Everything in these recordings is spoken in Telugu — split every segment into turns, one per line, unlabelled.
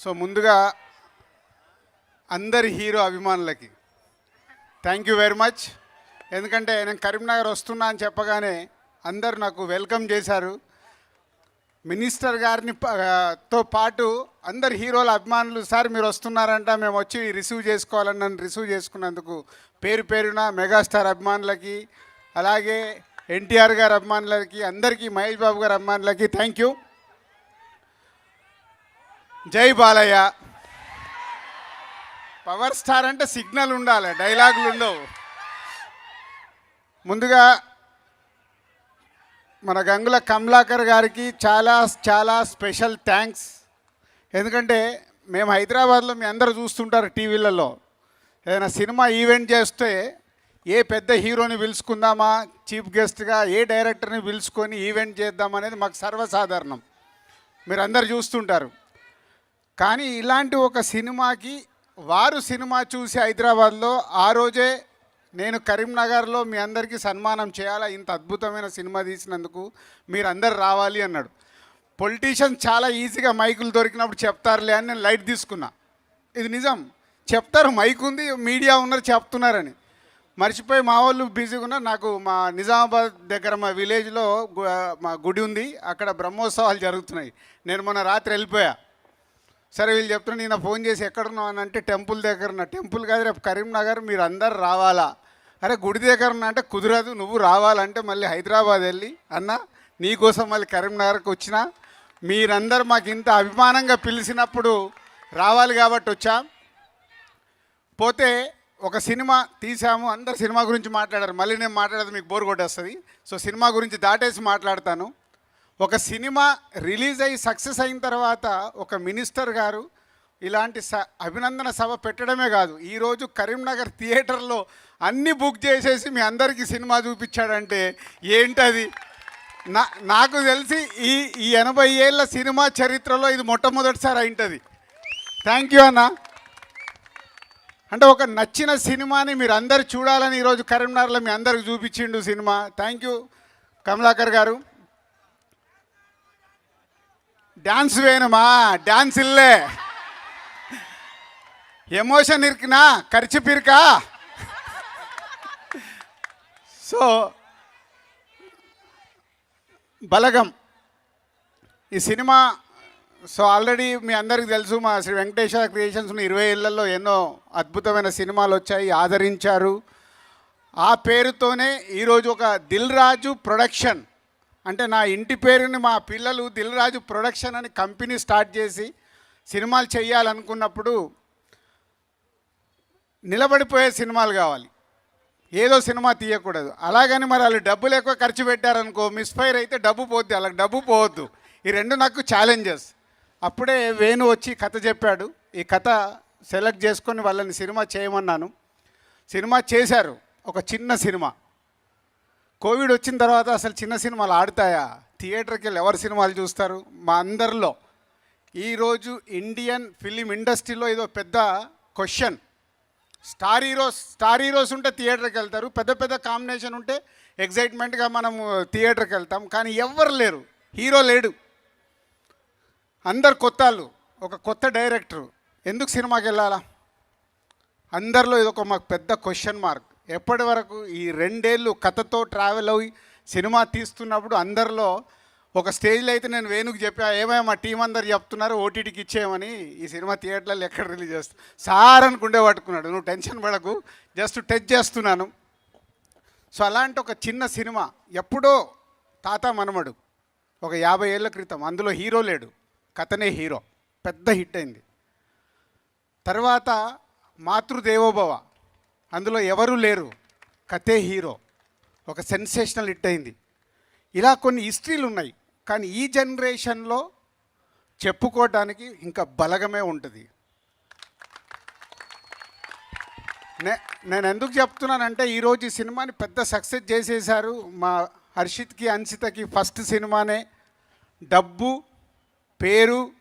సో ముందుగా అందరి హీరో అభిమానులకి థ్యాంక్ యూ వెరీ మచ్. ఎందుకంటే నేను కరీంనగర్ వస్తున్నా అని చెప్పగానే అందరు నాకు వెల్కమ్ చేశారు. మినిస్టర్ గారిని తో పాటు అందరు హీరోల అభిమానులు సార్ మీరు వస్తున్నారంట మేము వచ్చి రిసీవ్ చేసుకోవాలని నన్ను రిసీవ్ చేసుకున్నందుకు పేరు పేరున మెగాస్టార్ అభిమానులకి అలాగే ఎన్టీఆర్ గారి అభిమానులకి అందరికీ మహేష్ బాబు గారి అభిమానులకి థ్యాంక్ యూ. జై బాలయ్య. పవర్ స్టార్ అంటే సిగ్నల్ ఉండాలి డైలాగులు ఉండవు. ముందుగా మన గంగుల కమలాకర్ గారికి చాలా చాలా స్పెషల్ థ్యాంక్స్ ఎందుకంటే మేము హైదరాబాద్లో మీ అందరూ చూస్తుంటారు టీవీలలో. ఏదైనా సినిమా ఈవెంట్ చేస్తే ఏ పెద్ద హీరోని పిలుచుకుందామా చీఫ్ గెస్ట్గా ఏ డైరెక్టర్ని పిలుచుకొని ఈవెంట్ చేద్దామనేది మాకు సర్వసాధారణం. మీరు అందరు చూస్తుంటారు. కానీ ఇలాంటి ఒక సినిమాకి వారు సినిమా చూసి హైదరాబాద్లో ఆ రోజే నేను కరీంనగర్లో మీ అందరికీ సన్మానం చేయాలా? ఇంత అద్భుతమైన సినిమా తీసినందుకు మీరు అందరు రావాలి అన్నాడు. పొలిటీషియన్స్ చాలా ఈజీగా మైకులు దొరికినప్పుడు చెప్తారులే అని నేను లైట్ తీసుకున్నా. ఇది నిజం. చెప్తారు మైక్ ఉంది మీడియా ఉన్నారు చెప్తున్నారని. మర్చిపోయి మా వాళ్ళు బిజీగా ఉన్నారు. నాకు మా నిజామాబాద్ దగ్గర మా విలేజ్లో మా గుడి ఉంది. అక్కడ బ్రహ్మోత్సవాలు జరుగుతున్నాయి. నేను మొన్న రాత్రి వెళ్ళిపోయా. సరే వీళ్ళు చెప్తున్నా నేను ఫోన్ చేసి ఎక్కడున్నావు? అని అంటే టెంపుల్ దగ్గర టెంపుల్ కాదు రేపు కరీంనగర్ మీరు అందరు రావాలా? అరే గుడి దగ్గర అంటే కుదరదు నువ్వు రావాలంటే మళ్ళీ హైదరాబాద్ వెళ్ళి అన్న నీకోసం మళ్ళీ కరీంనగర్కి వచ్చిన మీరందరు మాకు ఇంత అభిమానంగా పిలిచినప్పుడు రావాలి కాబట్టి వచ్చా. పోతే ఒక సినిమా తీసాము అందరు సినిమా గురించి మాట్లాడారు మళ్ళీ నేను మాట్లాడేది మీకు బోర్ కొట్టేస్తుంది. సో సినిమా గురించి దాటేసి మాట్లాడతాను. ఒక సినిమా రిలీజ్ అయ్యి సక్సెస్ అయిన తర్వాత ఒక మినిస్టర్ గారు ఇలాంటి స అభినందన సభ పెట్టడమే కాదు ఈరోజు కరీంనగర్ థియేటర్లో అన్ని బుక్ చేసేసి మీ అందరికీ సినిమా చూపించాడంటే ఏంటది? నా నాకు తెలిసి ఈ ఈ ఎనభై ఏళ్ళ సినిమా చరిత్రలో ఇది మొట్టమొదటిసారి అయింటుంది. థ్యాంక్ యూ అన్న. అంటే ఒక నచ్చిన సినిమాని మీరు అందరు చూడాలని ఈరోజు కరీంనగర్లో మీ అందరికి చూపించిండు సినిమా. థ్యాంక్ యూ కమలాకర్ గారు. డ్యాన్స్ వేணுమా డ్యాన్స్ ఇల్లే. ఎమోషన్ ఇరికినా ఖర్చు పిరికా? సో బలగం. ఈ సినిమా సో ఆల్రెడీ మీ అందరికీ తెలుసు మా శ్రీ వెంకటేశ్వర క్రియేషన్స్ ఇరవై ఏళ్ళలో ఎన్నో అద్భుతమైన సినిమాలు వచ్చాయి ఆదరించారు. ఆ పేరుతోనే ఈరోజు ఒక దిల్ రాజు ప్రొడక్షన్. అంటే నా ఇంటి పేరుని మా పిల్లలు దిల్ రాజు ప్రొడక్షన్ అని కంపెనీ స్టార్ట్ చేసి సినిమాలు చేయాలనుకున్నప్పుడు నిలబడిపోయే సినిమాలు కావాలి. ఏదో సినిమా తీయకూడదు. అలాగని మరి వాళ్ళు డబ్బులు ఎక్కువ ఖర్చు పెట్టారనుకో మిస్ఫైర్ అయితే డబ్బు పోద్ది. వాళ్ళకి డబ్బు పోవద్దు. ఈ రెండు నాకు ఛాలెంజెస్ అప్పుడే వేణు వచ్చి కథ చెప్పాడు. ఈ కథ సెలెక్ట్ చేసుకొని వాళ్ళని సినిమా చేయమన్నాను. సినిమా చేశారు. ఒక చిన్న సినిమా. కోవిడ్ వచ్చిన తర్వాత అసలు చిన్న సినిమాలు ఆడుతాయా? థియేటర్కి వెళ్ళి ఎవరు సినిమాలు చూస్తారు? మా అందరిలో. ఈరోజు ఇండియన్ ఫిలిం ఇండస్ట్రీలో ఏదో పెద్ద question. Star heroes star heroes ఉంటే థియేటర్కి వెళ్తారు. పెద్ద పెద్ద కాంబినేషన్ ఉంటే ఎగ్జైట్మెంట్గా మనం థియేటర్కి వెళ్తాం. కానీ ఎవ్వరు లేరు. హీరో లేడు. అందరు కొత్త వాళ్ళు ఒక కొత్త డైరెక్టర్. ఎందుకు సినిమాకి వెళ్ళాలా? అందరిలో ఇది ఒక మాకు పెద్ద క్వశ్చన్ మార్క్. ఎప్పటి వరకు ఈ రెండేళ్ళు కథతో ట్రావెల్ అయ్యి సినిమా తీస్తున్నప్పుడు అందరిలో ఒక స్టేజ్లో అయితే నేను వేణుకు చెప్పా ఏమేమో మా టీం అందరు చెప్తున్నారు ఓటీటీకి ఇచ్చేయమని. ఈ సినిమా థియేటర్లో ఎక్కడ రిలీజ్ చేస్తా? సార్ అనుకుంటే పట్టుకున్నాడు నువ్వు టెన్షన్ పడకు జస్ట్ టచ్ చేస్తున్నాను. సో అలాంటి ఒక చిన్న సినిమా ఎప్పుడో తాత మనమడు ఒక యాభై ఏళ్ళ క్రితం అందులో హీరో లేడు కథనే హీరో పెద్ద హిట్ అయింది. తర్వాత మాతృదేవోభవ అందులో ఎవరూ లేరు. కథే హీరో. ఒక సెన్సేషనల్ హిట్ అయింది. ఇలా కొన్ని హిస్టరీలు ఉన్నాయి. కానీ ఈ జనరేషన్లో చెప్పుకోవడానికి ఇంకా బలగమే ఉంటుంది. నే నేను ఎందుకు చెప్తున్నానంటే ఈరోజు ఈ సినిమాని పెద్ద సక్సెస్ చేసేశారు మా హర్షిత్కి అన్సితకి ఫస్ట్ సినిమానే. డబ్బు పేరు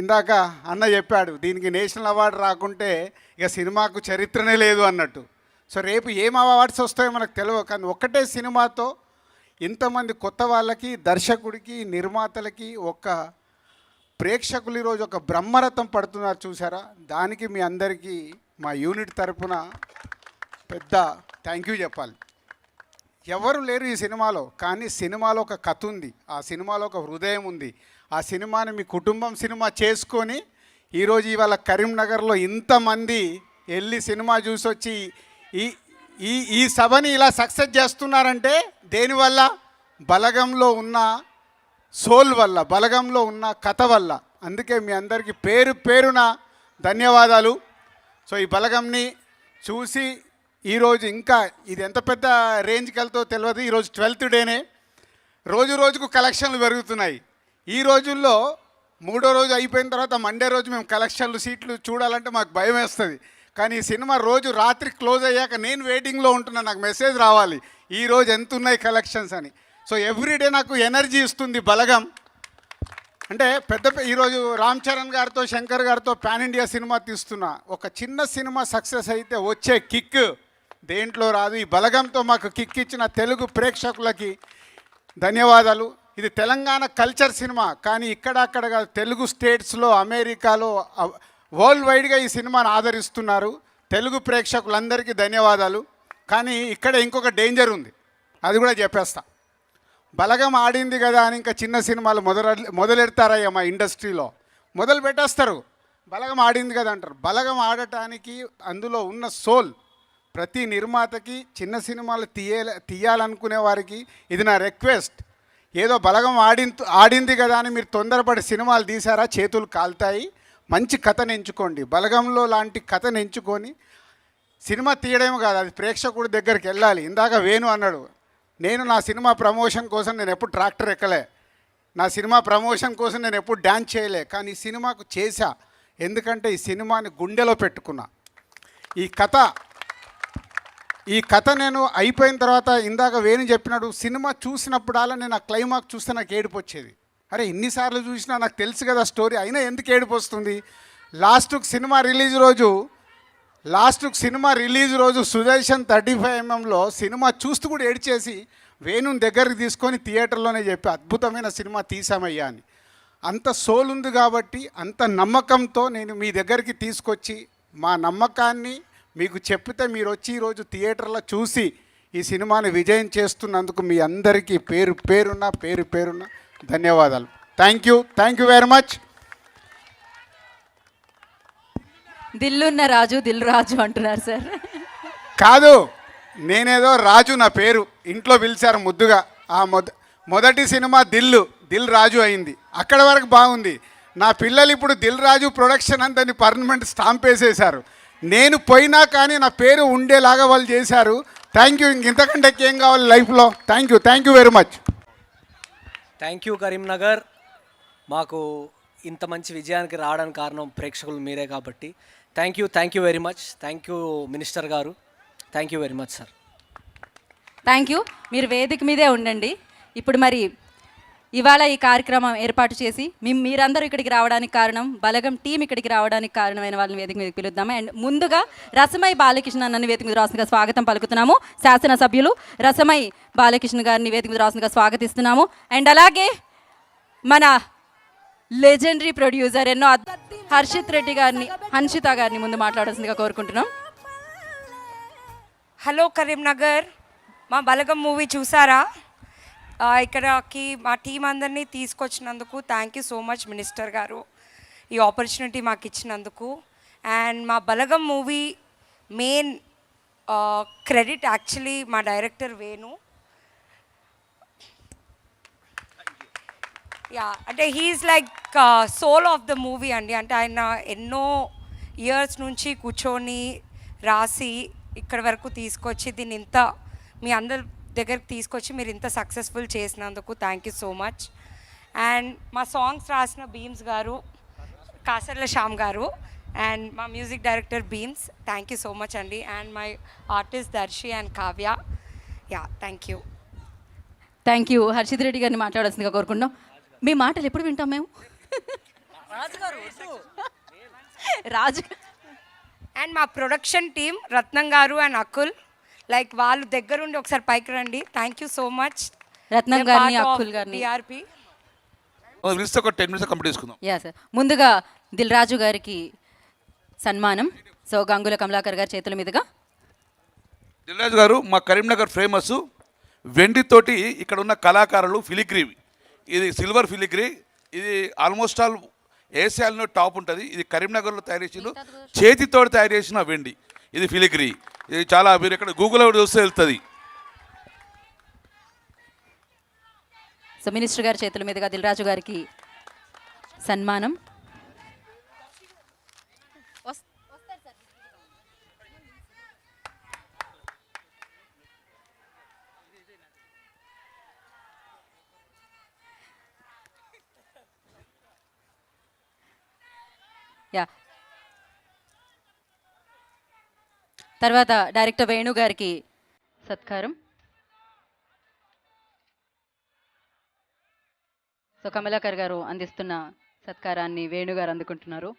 ఇందాక అన్న చెప్పాడు దీనికి నేషనల్ అవార్డు రాకుంటే ఇక సినిమాకు చరిత్రనే లేదు అన్నట్టు. సో రేపు ఏం అవార్డ్స్ వస్తాయో మనకు తెలియదు కానీ ఒక్కటే సినిమాతో ఇంతమంది కొత్త వాళ్ళకి దర్శకుడికి నిర్మాతలకి ఒక ప్రేక్షకులు ఈరోజు ఒక బ్రహ్మరథం పడుతున్నారు చూసారా? దానికి మీ అందరికీ మా యూనిట్ తరపున పెద్ద థ్యాంక్ యూ చెప్పాలి. ఎవరు లేరు ఈ సినిమాలో కానీ సినిమాలో ఒక కథ ఉంది. ఆ సినిమాలో ఒక హృదయం ఉంది. ఆ సినిమాని మీ కుటుంబం సినిమా చేసుకొని ఈరోజు ఇవాళ కరీంనగర్లో ఇంతమంది వెళ్ళి సినిమా చూసి వచ్చి ఈ ఈ ఈ సభని ఇలా సక్సెస్ చేస్తున్నారంటే దేనివల్ల బలగంలో ఉన్న సోల్ వల్ల బలగంలో ఉన్న కథ వల్ల. అందుకే మీ అందరికీ పేరు పేరున ధన్యవాదాలు. సో ఈ బలగంని చూసి ఈరోజు ఇంకా ఇది ఎంత పెద్ద రేంజ్కి వెళ్తో తెలియదు ఈరోజు ట్వెల్త్ డేనే రోజు రోజుకు కలెక్షన్లు పెరుగుతున్నాయి. ఈ రోజుల్లో మూడో రోజు అయిపోయిన తర్వాత మండే రోజు మేము కలెక్షన్లు సీట్లు చూడాలంటే మాకు భయం వేస్తుంది. కానీ ఈ సినిమా రోజు రాత్రి క్లోజ్ అయ్యాక నేను వెయిటింగ్లో ఉంటున్నా నాకు మెసేజ్ రావాలి. ఈ రోజు ఎంత ఉన్నాయి కలెక్షన్స్ అని సో ఎవ్రీడే నాకు ఎనర్జీ ఇస్తుంది బలగం. అంటే పెద్ద ఈరోజు రామ్ చరణ్ గారితో శంకర్ గారితో పాన్ ఇండియా సినిమా తీస్తున్నా. ఒక చిన్న సినిమా సక్సెస్ అయితే వచ్చే కిక్ దేంట్లో రాదు. ఈ బలగంతో మాకు కిక్ ఇచ్చిన తెలుగు ప్రేక్షకులకి ధన్యవాదాలు. ఇది తెలంగాణ కల్చర్ సినిమా. కానీ ఇక్కడ అక్కడ తెలుగు స్టేట్స్లో అమెరికాలో వరల్డ్ వైడ్గా ఈ సినిమాను ఆదరిస్తున్నారు. తెలుగు ప్రేక్షకులందరికీ ధన్యవాదాలు. కానీ ఇక్కడ ఇంకొక డేంజర్ ఉంది. అది కూడా చెప్పేస్తా. బలగం ఆడింది కదా అని ఇంకా చిన్న సినిమాలు మొదలు మొదలెడతారయ్యా మా ఇండస్ట్రీలో. మొదలు పెట్టేస్తారు. బలగం ఆడింది కదా అంటారు. బలగం ఆడటానికి అందులో ఉన్న సోల్ ప్రతి నిర్మాతకి చిన్న సినిమాలు తీయాల తీయాలనుకునే వారికి ఇది నా రిక్వెస్ట్ ఏదో బలగం ఆడి ఆడింది కదా అని మీరు తొందరపడి సినిమాలు తీసారా చేతులు కాలుతాయి. మంచి కథను ఎంచుకోండి. బలగంలో లాంటి కథను ఎంచుకొని సినిమా తీయడమే కాదు అది ప్రేక్షకుడి దగ్గరికి వెళ్ళాలి. ఇందాక వేణు అన్నాడు నేను నా సినిమా ప్రమోషన్ కోసం నేను ఎప్పుడు ట్రాక్టర్ ఎక్కలే. నా సినిమా ప్రమోషన్ కోసం నేను ఎప్పుడు డ్యాన్స్ చేయలే. కానీ ఈ సినిమాకు చేశా. ఎందుకంటే ఈ సినిమాని గుండెలో పెట్టుకున్నా. ఈ కథ ఈ కథ నేను అయిపోయిన తర్వాత ఇందాక వేణు చెప్పినాడు సినిమా చూసినప్పుడల్లా నేను ఆ క్లైమాక్స్ చూస్తే నాకు ఏడుపు వచ్చేది. అరే ఎన్నిసార్లు చూసినా నాకు తెలుసు కదా స్టోరీ అయినా ఎందుకు ఏడుపు వస్తుంది? లాస్ట్కి సినిమా రిలీజ్ రోజు లాస్ట్కు సినిమా రిలీజ్ రోజు సుదర్శన్ థర్టీ ఫైవ్ ఎంఎంలో సినిమా చూస్తూ కూడా ఏడ్చేసి వేణుని దగ్గరికి తీసుకొని థియేటర్లోనే చెప్పి అద్భుతమైన సినిమా తీసామయ్యా అని. అంత సోల్ ఉంది కాబట్టి అంత నమ్మకంతో నేను మీ దగ్గరికి తీసుకొచ్చి మా నమ్మకాన్ని మీకు చెప్పితే మీరు వచ్చి ఈరోజు థియేటర్లో చూసి ఈ సినిమాని విజయం చేస్తున్నందుకు మీ అందరికీ పేరు పేరున్న పేరు పేరున్న ధన్యవాదాలు. Thank you thank you very much
దిల్లున్న Raju Dil Raju అంటున్నారు సార్.
కాదు నేనేదో రాజు నా పేరు ఇంట్లో పిలిచారు ముద్దుగా. ఆ మొద మొదటి సినిమా దిల్లు దిల్ రాజు అయింది. అక్కడ వరకు బాగుంది. నా పిల్లలు ఇప్పుడు దిల్ రాజు ప్రొడక్షన్ అంతని పర్మనెంట్ స్టాంప్ వేసేశారు. నేను పోయినా కానీ నా పేరు ఉండేలాగా వాళ్ళు చేశారు. థ్యాంక్ యూ ఇంతకంటే ఏం కావాలి లైఫ్లో? Thank you thank you very much
thank you Karimnagar మాకు ఇంత మంచి విజయానికి రావడానికి కారణం ప్రేక్షకులు మీరే కాబట్టి. Thank you thank you very much thank you minister గారు. Thank you very much sir
thank you మీరు వేదిక మీదే ఉండండి. ఇప్పుడు మరి ఇవాళ ఈ కార్యక్రమం ఏర్పాటు చేసి మేము మీరందరూ ఇక్కడికి రావడానికి కారణం బలగం టీం ఇక్కడికి రావడానికి కారణమైన వాళ్ళని వేదిక మీద పిలుద్దాము? అండ్ ముందుగా రసమై బాలకృష్ణ నన్ను వేదిక మీద రాసుగా స్వాగతం పలుకుతున్నాము శాసనసభ్యులు. రసమై బాలకృష్ణ గారిని వేదిక మీద రాసుగా స్వాగతిస్తున్నాము. అండ్ అలాగే మన లెజెండరీ ప్రొడ్యూసర్ ఎన్నో హర్షిత్ రెడ్డి గారిని హన్షిత గారిని ముందు మాట్లాడాల్సిందిగా కోరుకుంటున్నాం.
హలో కరీంనగర్ మా బలగం మూవీ చూసారా? ఇక్కడకి మా టీం అందరినీ తీసుకొచ్చినందుకు thank you so much minister గారు ఈ ఆపర్చునిటీ మాకు ఇచ్చినందుకు. అండ్ మా Balagam movie main credit actually మా డైరెక్టర్ వేణు. యా అంటే he is like soul of the movie అండి. అంటే ఆయన ఎన్నో ఇయర్స్ నుంచి కూర్చొని రాసి ఇక్కడ వరకు తీసుకొచ్చి దీన్ని ఇంత మీ అందరు దగ్గరికి తీసుకొచ్చి మీరు ఇంత సక్సెస్ఫుల్ చేసినందుకు thank you so much and మా సాంగ్స్ రాసిన బీమ్స్ గారు కాసర్ల శ్యామ్ గారు అండ్ మా music director Bheems thank you so much అండి. And my artist Darshi and Kavya yeah thank you
thank you Harshith Reddy గారిని మాట్లాడాల్సిందిగా కోరుకుంటున్నాం. మీ మాటలు ఎప్పుడు వింటాం మేము? రాజు
అండ్ మా ప్రొడక్షన్ టీమ్ రత్నం గారు అండ్ అకుల్ లైక్ వాళ్ళు దగ్గరుండి ఒకసారి పైకి రండి. Thank you so much
Ratnam గారిని అక్కుల్ గారిని.
టిఆర్పి
ఒక టెన్ మినిట్స్ కంప్లీట్ చేసుకుందాం.
యా సార్ ముందుగా దిల్ రాజు గారికి సన్మానం. సో గంగుల కమలాకర్ గారి చేతుల మీదుగా.
దిల్రాజు గారు మా కరీంనగర్ ఫేమస్ వెండితోటి ఇక్కడ ఉన్న కళాకారులు ఫిలిగ్రీ ఇది సిల్వర్ ఫిలిగ్రీ. ఇది ఆల్మోస్ట్ ఆల్ ఏసియాలో టాప్ ఉంటుంది. ఇది కరీంనగర్లో తయారు చేసిన చేతితో తయారు చేసిన వెండి. ఇది ఫిలిగ్రీ. ఇది చాలా మీరు ఇక్కడ గూగుల్లో కూడా చూస్తే వెళ్తుంది.
సో మినిస్టర్ గారి చేతుల మీదుగా దిల్ రాజు గారికి సన్మానం. యా తర్వాత డైరెక్టర్ వేణు గారికి సత్కారం. సో కమలాకర్ గారు అందిస్తున్న సత్కారాన్ని వేణు గారు అందుకుంటున్నారు.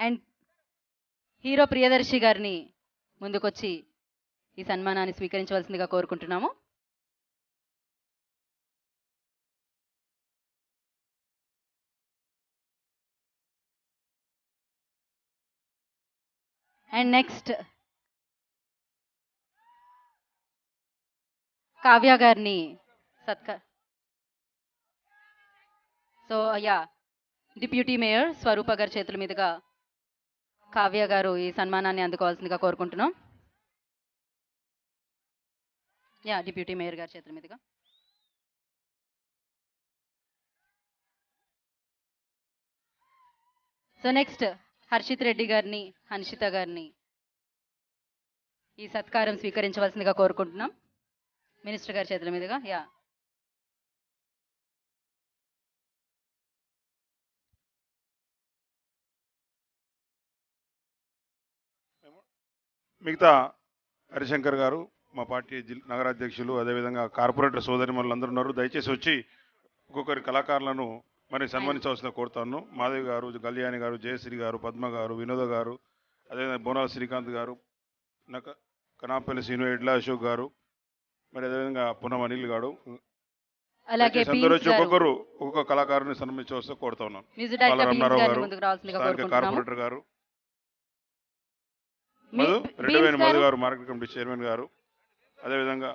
అండ్ హీరో ప్రియదర్శి గారిని ముందుకొచ్చి ఈ సన్మానాన్ని స్వీకరించవలసిందిగా కోరుకుంటున్నాము. అండ్ నెక్స్ట్ కావ్య గారిని Satkar so yeah deputy mayor Swaroopa గారి చేతుల మీదుగా కావ్య గారు ఈ సన్మానాన్ని అందుకోవాల్సిందిగా కోరుకుంటున్నాం. యా డిప్యూటీ మేయర్ గారి చేతుల మీదుగా. సో నెక్స్ట్ హర్షిత్ రెడ్డి గారిని హన్షిత గారిని ఈ సత్కారం స్వీకరించవలసిందిగా కోరుకుంటున్నాం. మినిస్టర్ గారి చేతుల మీదుగా యా.
మిగతా హరిశంకర్ గారు మా పార్టీ జిల్ నగరాధ్యక్షులు అదేవిధంగా కార్పొరేటర్ సోదరి అందరు ఉన్నారు. దయచేసి వచ్చి ఒక్కొక్కరి కళాకారులను మరి సన్మానించవలసిన కోరుతాను. మాధవి గారు కళ్యాణి గారు జయశ్రీ గారు పద్మ గారు వినోద గారు అదేవిధంగా బోనాల శ్రీకాంత్ గారు నక కనాపల్లి శ్రీను ఎడ్ల అశోక్ గారు మరి అదేవిధంగా పునం అనిల్ గారు.
అలాగే
ఒక్కొక్కరు ఒక్కొక్క కళాకారుని సన్మానించవలసిన కోరుతా ఉన్నాను
గారిని
గారు, కార్పొరేటర్ గారు. మధు
గారు.
గారు మార్కెట్ కమిటీ చైర్మన్ గారు. అదేవిధంగా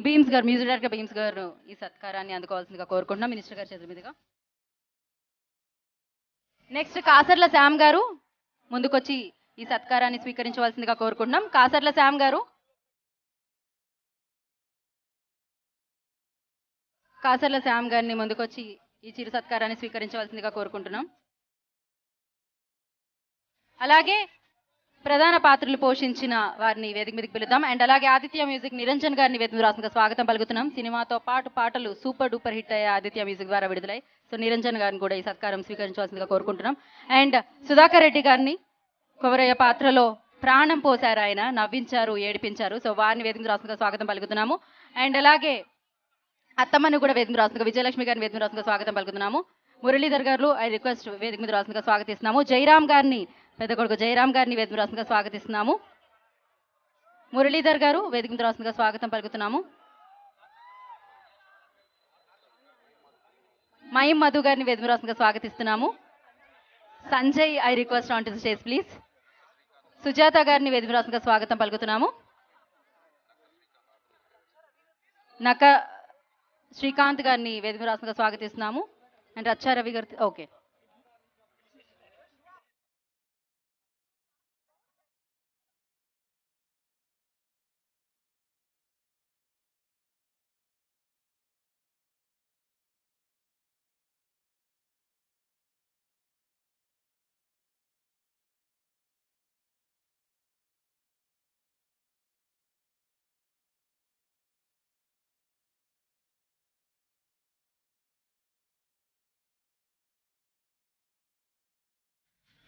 భీమ్స్ గారు మ్యూజిక్ డైరెక్టర్ భీమ్స్ గారు ఈ సత్కారాన్ని అందుకోవాల్సిందిగా కోరుకుంటున్నాం మినిస్టర్ గారి చేతుల మీదుగా. నెక్స్ట్ కాసర్ల శ్యామ్ గారు ముందుకొచ్చి ఈ సత్కారాన్ని స్వీకరించవలసిందిగా కోరుకుంటున్నాం. కాసర్ల శ్యామ్ గారు. కాసర్ల శ్యామ్ గారిని ముందుకొచ్చి ఈ చిరు సత్కారాన్ని స్వీకరించవలసిందిగా కోరుకుంటున్నాం. అలాగే ప్రధాన పాత్రలు పోషించిన వారిని వేదిక మీదకి పిలుద్దాం. అండ్ అలాగే ఆదిత్య మ్యూజిక్ నిరంజన్ గారిని వేదిక మీద రాసిన స్వాగతం పలుకుతున్నాం. సినిమాతో పాటు పాటలు సూపర్ డూపర్ హిట్ అయ్యే ఆదిత్య మ్యూజిక్ ద్వారా విడుదలై సో నిరంజన్ గారిని కూడా ఈ సత్కారం స్వీకరించవలసిందిగా కోరుకుంటున్నాం. అండ్ సుధాకర్ రెడ్డి గారిని కొవరయ్య పాత్రలో ప్రాణం పోశారు ఆయన నవ్వించారు ఏడిపించారు. సో వారిని వేదిక మీద రాసిన స్వాగతం పలుకుతున్నాము. అండ్ అలాగే అత్తమ్మను కూడా వేదిక మీద రాసిన విజయలక్ష్మి గారిని వేదిక మీద రాసిన స్వాగతం పలుకుతున్నాము. మురళీధర్ గారు ఐ రిక్వెస్ట్ వేదిక మీద రాసిన స్వాగతిస్తున్నాము. జయరామ్ గారిని పెద్ద కొడుకు జయరామ్ గారిని వేదిక రాసుగా స్వాగతిస్తున్నాము. మురళీధర్ గారు వేదిక రాసుగా స్వాగతం పలుకుతున్నాము. మయం మధు గారిని వేదిక రాసుగా స్వాగతిస్తున్నాము. Sanjay I request on to stage please. Sujatha గారిని వేదిక రాసుగా స్వాగతం పలుకుతున్నాము. నక శ్రీకాంత్ గారిని వేదిక రాసుగా స్వాగతిస్తున్నాము. అండ్ రచ్చారవి గారి ఓకే.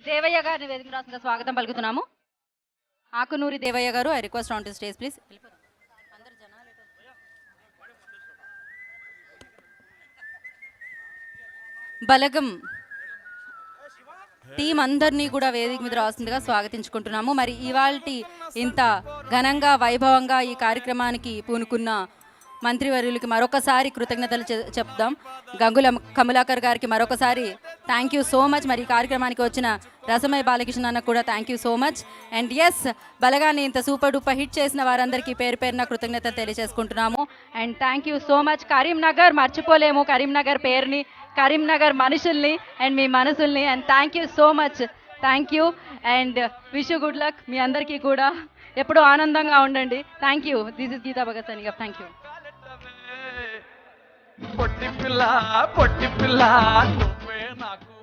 దేవయ్య గారిని వేదిక రాసిన స్వాగతం పలుకుతున్నాము. ఆకునూరి దేవయ్య గారు I request on to stage please. Balagam team అందరినీ కూడా వేదిక మీద రాస్తుందిగా స్వాగతించుకుంటున్నాము. మరి ఇవాళ ఇంత ఘనంగా వైభవంగా ఈ కార్యక్రమానికి పూనుకున్న మంత్రివర్యులకి మరొకసారి కృతజ్ఞతలు చెప్దాం. గంగుల కమలాకర్ గారికి మరొకసారి థ్యాంక్ యూ సో మచ్ మరి ఈ కార్యక్రమానికి వచ్చిన రసమయ బాలకృష్ణ అన్న కూడా thank you so much and yes బలగాన్ని ఇంత సూపర్ డూపర్ హిట్ చేసిన వారందరికీ పేరు పేరున కృతజ్ఞతలు తెలియజేసుకుంటున్నాము. And thank you so much Karimnagar మర్చిపోలేము. కరీంనగర్ పేరుని కరీంనగర్ మనుషుల్ని అండ్ మీ మనసుల్ని. And thank you so much thank you and wish good luck మీ అందరికీ కూడా. ఎప్పుడూ ఆనందంగా ఉండండి. Thank you this is Geeta Bhagat సనిగా thank you
పొట్టి పిల్ల పొట్టి పిల్ల నువ్వే నాకు